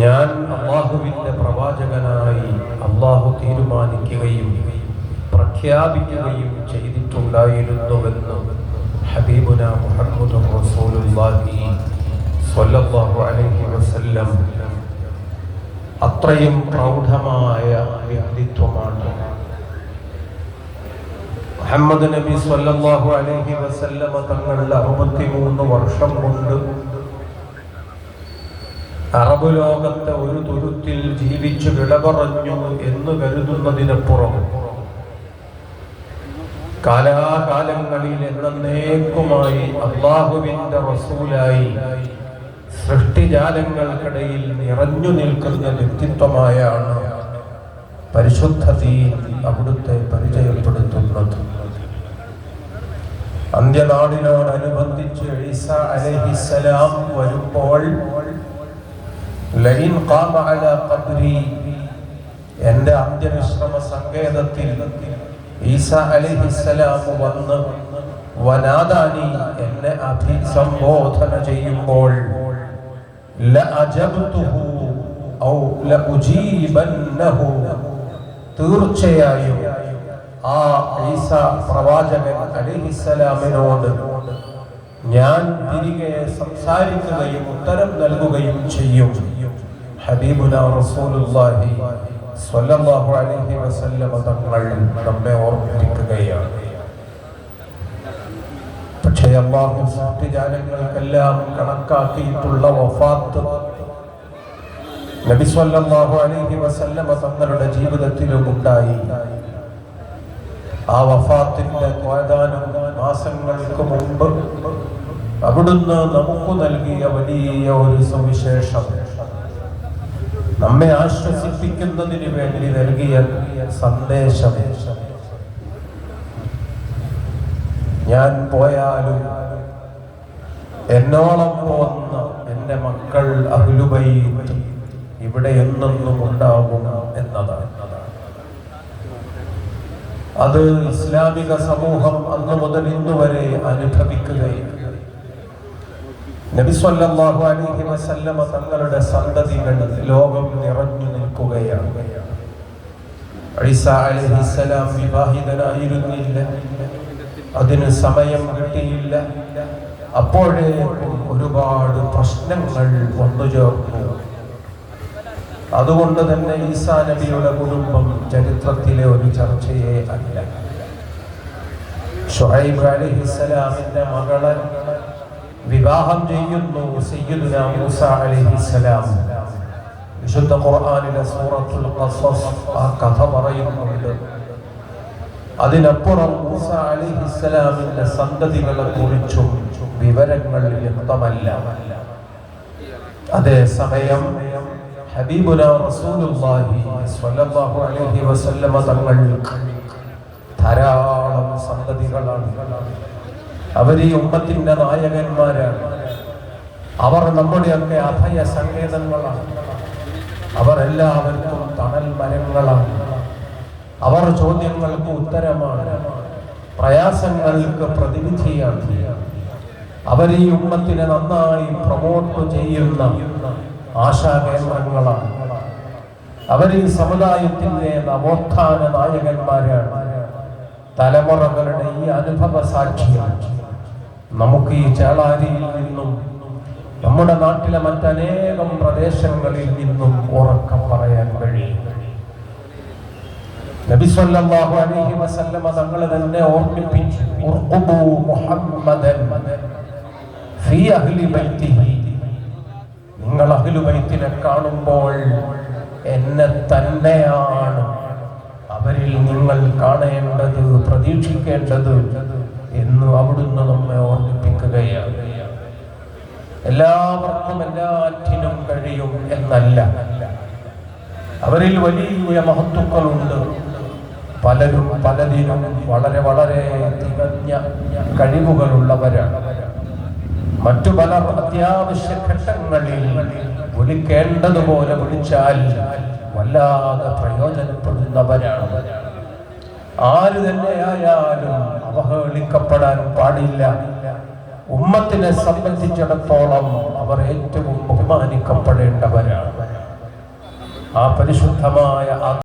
ഞാൻ അള്ളാഹുവിന്റെ പ്രവാചകനായി അള്ളാഹു തീരുമാനിക്കുകയും പ്രഖ്യാപിക്കുകയും ചെയ്തിട്ടുണ്ടായിരുന്നുവെന്ന് ഹബീബുന മുഹമ്മദ് റസൂലുള്ളാഹി സ്വല്ലല്ലാഹു അലൈഹി വസല്ലം അത്രയും പ്രൗഢമായ വ്യക്തിത്വമാണ്. മുഹമ്മദ് നബി സ്വല്ലല്ലാഹു അലൈഹി വസല്ലമ തങ്ങളുടെ അറുപത്തിമൂന്ന് വർഷം കൊണ്ട് അറബ് ലോകത്തെ ഒരു തുരുത്തിൽ ജീവിച്ചു വിടപറഞ്ഞു എന്ന് കരുതുന്നതിനപ്പുറം കാലാകാലങ്ങളിൽ എന്നേക്കുമായി അള്ളാഹുവിന്റെ റസൂലായി സൃഷ്ടിജാലങ്ങൾക്കിടയിൽ നിറഞ്ഞു നിൽക്കുന്ന വ്യക്തിത്വമായാണ് പരിശുദ്ധ ദീൻ അവിടുത്തെ പരിചയപ്പെടുത്തുന്നത്. അന്ത്യനാടിനോടനുബന്ധിച്ച് ഈസ അലഹിസലാം വരുമ്പോൾ ലൈൻ ഖാമ അല ഖബ്രി. എന്റെ അന്ത്യവിശ്രമ സങ്കേതത്തിൽ ഈസ അലൈഹിസ്സലാം വന്ന് വനാദാനി എന്നെ അഭിസംബോധന ചെയ്യുമ്പോൾ തീർച്ചയായും ആ ഈസ പ്രവാചകൻ അലിഹിസലാമിനോട് ഞാൻ തിരികെ സംസാരിക്കുകയും ഉത്തരം നൽകുകയും ചെയ്യും. ഹബീബുന റസൂലുള്ളാഹി സ്വല്ലല്ലാഹു അലൈഹി വസല്ലമ തങ്ങൾ നമ്മെ ഓർമ്മിപ്പിക്കുകയാണ്. പക്ഷേ അള്ളാഹു സൃഷ്ടിജാലങ്ങൾക്കെല്ലാം കണക്കാക്കിയിട്ടുള്ള വഫാത്ത് നബി സ്വല്ലല്ലാഹു അലൈഹി വസല്ലമ തങ്ങളുടെ ജീവിതത്തിലും ഉണ്ടായി. ആ വഫാത്തിന്റെ ഏതാനും മാസങ്ങൾക്ക് മുമ്പ് അവിടുന്ന് നമുക്ക് നൽകിയ വലിയ ഒരു സുവിശേഷം നമ്മെ ആശ്വസിപ്പിക്കുന്നതിന് വേണ്ടി നൽകിയ സന്ദേശം. ഞാൻ പോയാലും എന്നോളം പോന്ന എന്റെ മക്കൾ അഹുലുബൈ ഇവിടെ എന്നെന്നും ഉണ്ടാകും എന്നതാണ്. അത് ഇസ്ലാമിക സമൂഹം അന്ന് മുതൽ ഇന്നുവരെ അനുഭവിക്കുകയും നബി സല്ലല്ലാഹു അലൈഹി വസല്ലമ തങ്ങളുടെ സന്തതികൾ ലോകം നിറഞ്ഞു നിൽക്കുകയാണ്. ഈസ അലൈഹിസ്സലാം വിവാഹിതനായിരുന്നില്ല. അതിന് സമയം കിട്ടിയില്ല. അപ്പോഴേക്കും ഒരുപാട് പ്രശ്നങ്ങൾ വന്നു ചേർന്നു. അതുകൊണ്ട് തന്നെ ഈസാ നബിയുടെ കുടുംബം ചരിത്രത്തിലെ ഒരു ചർച്ചയെ അല്ല. ഷുഹൈബ് അലിഹിസ്സലാമിന്റെ മകളെ വിവാഹം ചെയ്യുന്നു സയ്യിദുന മൂസ അലൈഹിസ്സലാം വിശുദ്ധ ഖുർആനിലെ സൂറത്തുൽ ഖസസ് ആ കഥ പറയുന്നുണ്ട്. അതിനപ്പുറം മൂസ അലിഹിസ്സലാമിന്റെ സന്തതികളെ കുറിച്ചും വിവരങ്ങൾ വ്യക്തമല്ല. അതേസമയം ഹബീബുന റസൂലുള്ളാഹി സ്വല്ലല്ലാഹു അലൈഹി വസല്ലമ തങ്ങൾ സന്തതികളാണ് അവർ ഈ ഉമ്മത്തിന്റെ നായകന്മാരാണ്. അവർ നമ്മുടെയൊക്കെ അഭയ സങ്കേതങ്ങളാണ്. അവർ എല്ലാവർക്കും തണൽ മരങ്ങളാണ്. അവർ ചോദ്യങ്ങൾക്ക് ഉത്തരമാണ്. പ്രയാസങ്ങൾക്ക് പ്രതിവിധിയാണ്. അവർ ഈ ഉമ്മത്തിനെ നന്നായി പ്രൊമോട്ട് ചെയ്യുന്ന ആശാകേന്ദ്രങ്ങളാണ്. അവർ ഈ സമുദായത്തിന്റെ നവോത്ഥാന നായകന്മാരാണ്. തലമുറകളുടെ ഈ അനുഭവ സാക്ഷിയാണ്. നമുക്ക് ഈ ചേളാരിയിൽ നിന്നും നമ്മുടെ നാട്ടിലെ മറ്റനേകം പ്രദേശങ്ങളിൽ നിന്നും ഉറക്കം പറയാൻ കഴിയും. നബി സല്ലല്ലാഹു അലൈഹി വസല്ലമ തങ്ങൾ തന്നെ ഓർമ്മിപ്പിച്ചു. ഉർഖുബു മുഹമ്മദൻ ഫീ അഹ്ലി ബൈത്തിഹി. നിങ്ങൾ അഖിലുബൈത്തിനെ കാണുമ്പോൾ എന്നെ തന്നെയാണ് അവരിൽ നിങ്ങൾ കാണേണ്ടത് പ്രതീക്ഷിക്കേണ്ടത്. എന്ന് അവിടുന്ന് നമ്മെ ഓർമ്മിപ്പിക്കുകയാണ്. എല്ലാവർക്കും എല്ലാറ്റിനും കഴിയും എന്നല്ല. അവരിൽ വലിയ മഹത്വങ്ങളുണ്ട് പലരും പലതിനും വളരെ വളരെ തികഞ്ഞ കഴിവുകളുള്ളവരാണ്. മറ്റു പല അത്യാവശ്യ ഘട്ടങ്ങളിൽ വിളിക്കേണ്ടതുപോലെ വിളിച്ചാൽ വല്ലാതെ പ്രയോജനപ്പെടുന്നവരാണ്. ആര് തന്നെയായാലും അവഹേളിക്കപ്പെടാൻ പാടില്ല. ഉമ്മത്തിനെ സംബന്ധിച്ചിടത്തോളം അവർ ഏറ്റവും ബഹുമാനിക്കപ്പെടേണ്ടവരാണ്. ആ പരിശുദ്ധമായ